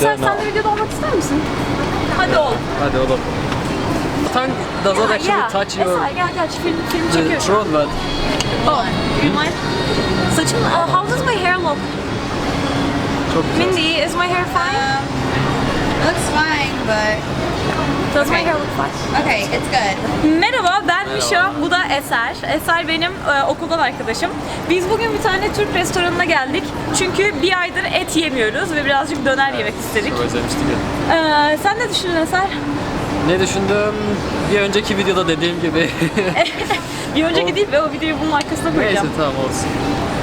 Eser sen de videoda olmak ister misin? Hadi ol. Hadi oğlum. Tongue does not actually touch your Eser gel gel film, film the çekiyorum. throat but Oh, you mind? Saçım, uh, how does my hair look? çok güzel. Mindy, is my hair fine? Looks fine, but Does my hair look okay, it's good. Merhaba ben Mişa, bu da Eser. Eser benim e, okuldan arkadaşım. Biz bugün bir tane Türk restoranına geldik. Çünkü bir aydır et yemiyoruz ve birazcık döner yemek istedik. Çok özlemiştik ya. Ee, sen ne düşündün Eser? Ne düşündüm? Bir önceki videoda dediğim gibi. Bir önceki değil ve o videoyu bunun arkasına Neyse koyacağım. tamam olsun.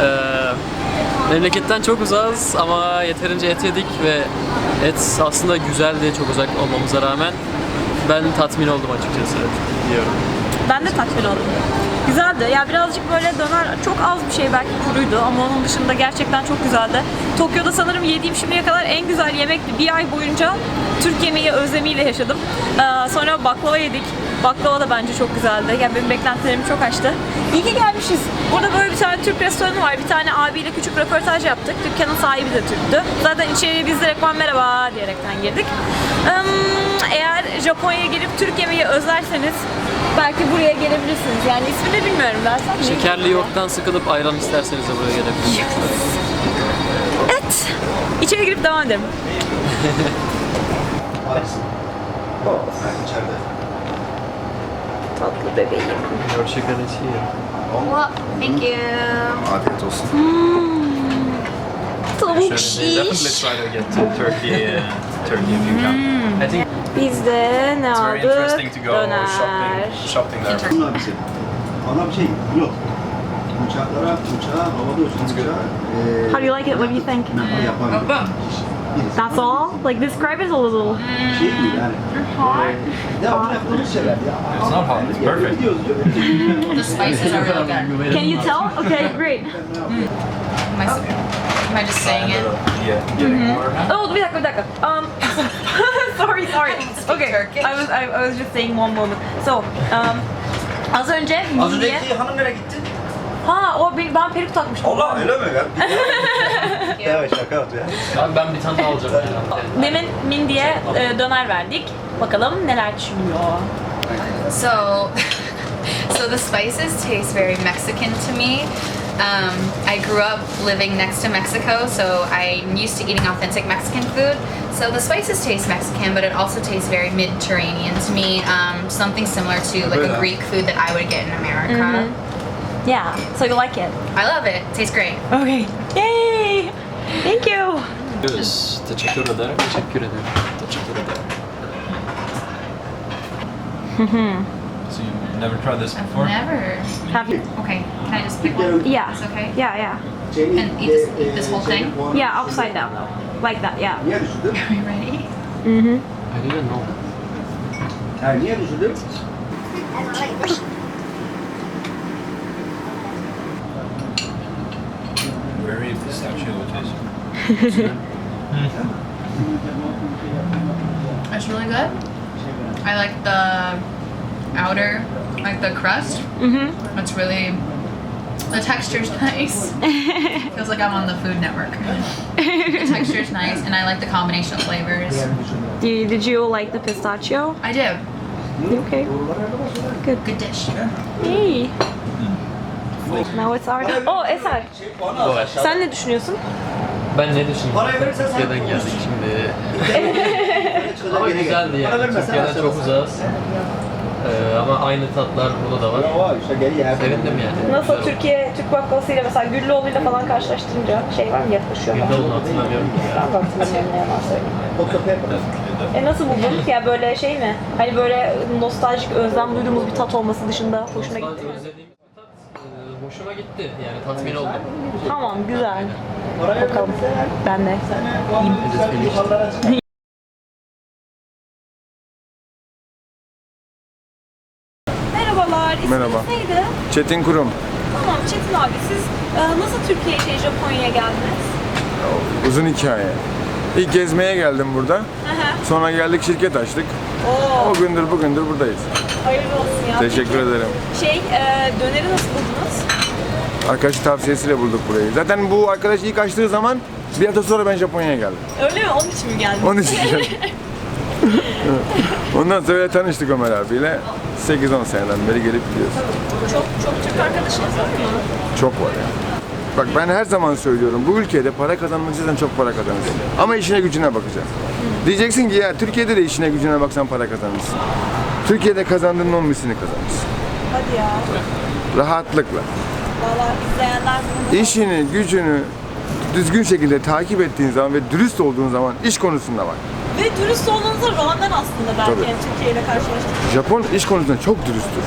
Ee, memleketten çok uzağız ama yeterince et yedik ve et aslında güzeldi çok uzak olmamıza rağmen. Ben tatmin oldum açıkçası diyorum. Ben de tatmin oldum. Güzeldi. Ya birazcık böyle döner çok az bir şey belki kuruydu ama onun dışında gerçekten çok güzeldi. Tokyo'da sanırım yediğim şimdiye kadar en güzel yemekti. Bir ay boyunca Türk yemeği özlemiyle yaşadım. Ee, sonra baklava yedik. Baklava da bence çok güzeldi. Yani benim beklentilerimi çok aştı. İyi ki gelmişiz. Burada böyle bir tane Türk restoranı var. Bir tane abiyle küçük röportaj yaptık. Dükkanın sahibi de Türktü. Zaten içeriye biz direkt merhaba diyerekten girdik. Eğer Japonya'ya gelip Türk yemeği özlerseniz belki buraya gelebilirsiniz. Yani ismini bilmiyorum dersen. Şekerli yoğurttan sıkılıp ayran isterseniz de buraya gelebilirsiniz. Evet. İçeri girip devam edelim. Tatlı bebeğim. Your chicken is here. Well, thank you. Afiyet olsun. Tavuk Definitely şiş. try to get to Turkey, uh, Turkey if you can. I think Biz de ne It's very aldık? interesting to go Döner. shopping, shopping there. Bunlar bir şey. Ana bir şey, pilot. Uçaklara, uçağa, havada uçan uçağa eee, How do you like it? What do you think? nakil yapan bir kişi. Birisi. That's all? Like this, describe it a little. Şeyler ya. It's not hot, it's perfect. The spices are really good. Can you tell? Okay, great. Am I, am I just saying it? Yeah, getting water. Oh, bir dakika, bir dakika. Um, sorry, sorry. Okay, I was, I, I was just saying one moment. So, um, az önce Az Mindy'ye... önceki hanım nereye gitti? Ha, o bir, ben peruk takmıştım. Allah öyle mi? Ben Evet şaka yaptı ya. Abi ben bir tane daha alacağım. ya. Demin Mindy'ye e, döner verdik. Bakalım neler düşünüyor. So, so the spices taste very Mexican to me. Um, I grew up living next to Mexico, so I'm used to eating authentic Mexican food. So the spices taste Mexican, but it also tastes very Mediterranean to me. Um, something similar to like a Greek food that I would get in America. Yeah, so you like it? I love it. tastes great. Okay. Yay! Thank you. Görüşürüz. Teşekkür ederim. Teşekkür ederim. Teşekkür ederim. So you've never tried this before? Never. Have you? Okay, can I just pick one? Yeah. It's okay. Yeah, yeah. And eat this- eat this whole thing? Yeah, upside down though. Like that, yeah. Niye düşürdün? Are you ready? Mm-hmm. I didn't know. Ha, niye düşürdün? Very pistachio taste. It's really good. I like the outer, like the crust. Mm-hmm. It's really, the texture's nice. Feels like I'm on the Food Network. the texture's nice, and I like the combination of flavors. You, did you like the pistachio? I do. Okay. Good. Good dish. Hey. Now it's our Oh Eser. Sen ne düşünüyorsun? Ben ne düşünüyorum? Türkiye'den geldik şimdi. Ama güzeldi yani. Türkiye'den çok uzağız. Ee, ama aynı tatlar burada da var. Sevindim yani. Nasıl Güzel. Türkiye Türk baklavasıyla mesela Güllüoğlu'yla falan karşılaştırınca şey var mı yaklaşıyor mu? Onu hatırlamıyorum ki ya. Ben de hatırlamıyorum ne yalan söyleyeyim. Pepper. E nasıl buldun? Ya böyle şey mi? Hani böyle nostaljik özlem duyduğumuz bir tat olması dışında hoşuna gitti mi? Özlediğim bir tat e, hoşuma gitti. Yani tatmin oldum. Tamam güzel. Bakalım. Ben de. Merhabalar. İsminiz Merhaba. neydi? Çetin Kurum. Tamam Çetin abi siz e, nasıl Türkiye şey Japonya'ya geldiniz? Uzun hikaye. İlk gezmeye geldim burada. Hı hı. Sonra geldik şirket açtık. Oo, O gündür bugündür buradayız. hayırlı olsun ya. Teşekkür Peki, ederim. Şey, e, döneri nasıl buldunuz? Arkadaşı tavsiyesiyle bulduk burayı. Zaten bu arkadaş ilk açtığı zaman Bir hafta sonra ben Japonya'ya geldim. Öyle mi? Onun için mi geldin? Onun için geldim. Ondan sonra tanıştık Ömer abiyle. 8-10 seneden beri gelip gidiyoruz. Çok çok Türk arkadaşınız var mı? Çok var ya. Bak ben her zaman söylüyorum bu ülkede para kazanmak istersen çok para kazanırsın. Ama işine gücüne bakacaksın. Diyeceksin ki ya Türkiye'de de işine gücüne baksan para kazanırsın. Türkiye'de kazandığının 10 mislini kazanırsın. Hadi ya. Rahatlıkla. Valla izleyenler bunu İşini, gücünü düzgün şekilde takip ettiğin zaman ve dürüst olduğun zaman iş konusunda var. Ve dürüst olduğunuza rağmen aslında belki Tabii. yani Türkiye ile karşılaştık. Japon iş konusunda çok dürüsttür.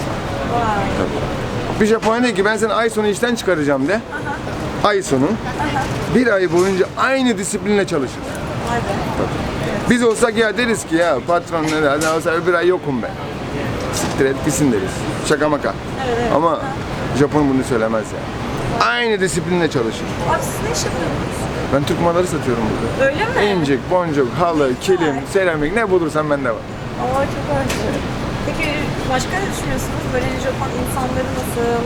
Vay. Bir Japonya diyor ki ben seni ay sonu işten çıkaracağım de. Ay sonu. Bir ay boyunca aynı disiplinle çalışır. Biz olsak ya deriz ki ya patron ne der, olsa öbür ay yokum ben. Siktir et gitsin deriz. Şaka maka. Ama Japon bunu söylemez ya. Aynı disiplinle çalışır. Abi siz ne iş yapıyorsunuz? Ben Türk malları satıyorum burada. Öyle mi? İncik, boncuk, halı, kilim, seramik ne bulursan bende var. Aa çok hoş. Peki başka ne düşünüyorsunuz? Böyle Japon insanları nasıl?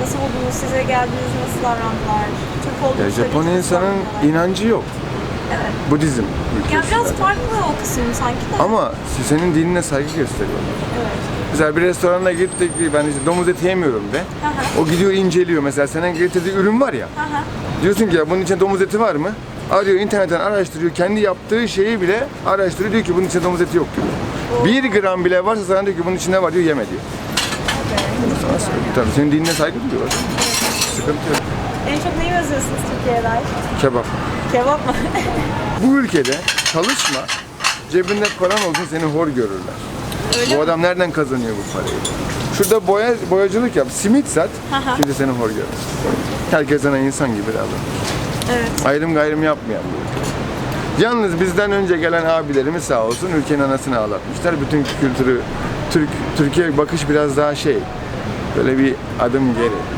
Nasıl buldunuz? Size geldiğiniz nasıl davrandılar? Türk olduğunu Ya Japon insanın inancı yok. Budizm Ya ülkesi biraz zaten. farklı o kısım sanki de. Ama senin dinine saygı gösteriyorlar. Mesela bir restorana gittik, ben işte domuz eti yemiyorum de. O gidiyor inceliyor mesela senin getirdiği ürün var ya. Diyorsun ki ya bunun içinde domuz eti var mı? Arıyor internetten araştırıyor. Kendi yaptığı şeyi bile araştırıyor. Diyor ki bunun içinde domuz eti yok diyor. Bir gram bile varsa sana diyor ki bunun içinde var diyor yeme diyor. Sana söylüyor. Tabii senin dinine saygı duyuyorlar. Sıkıntı yok. En çok neyi özlüyorsunuz Türkiye'ye dair? Kebap. Kebap mı? Bu ülkede çalışma, cebinde paran olsun seni hor görürler. bu adam nereden kazanıyor bu parayı? Şurada boya, boyacılık yap, simit sat, kimse seni hor görür. Herkes sana insan gibi davranır. Evet. Ayrım gayrım yapmayan bir ülke. Yalnız bizden önce gelen abilerimiz sağ olsun ülkenin anasını ağlatmışlar. Bütün kültürü, Türk, Türkiye bakış biraz daha şey, böyle bir adım geri.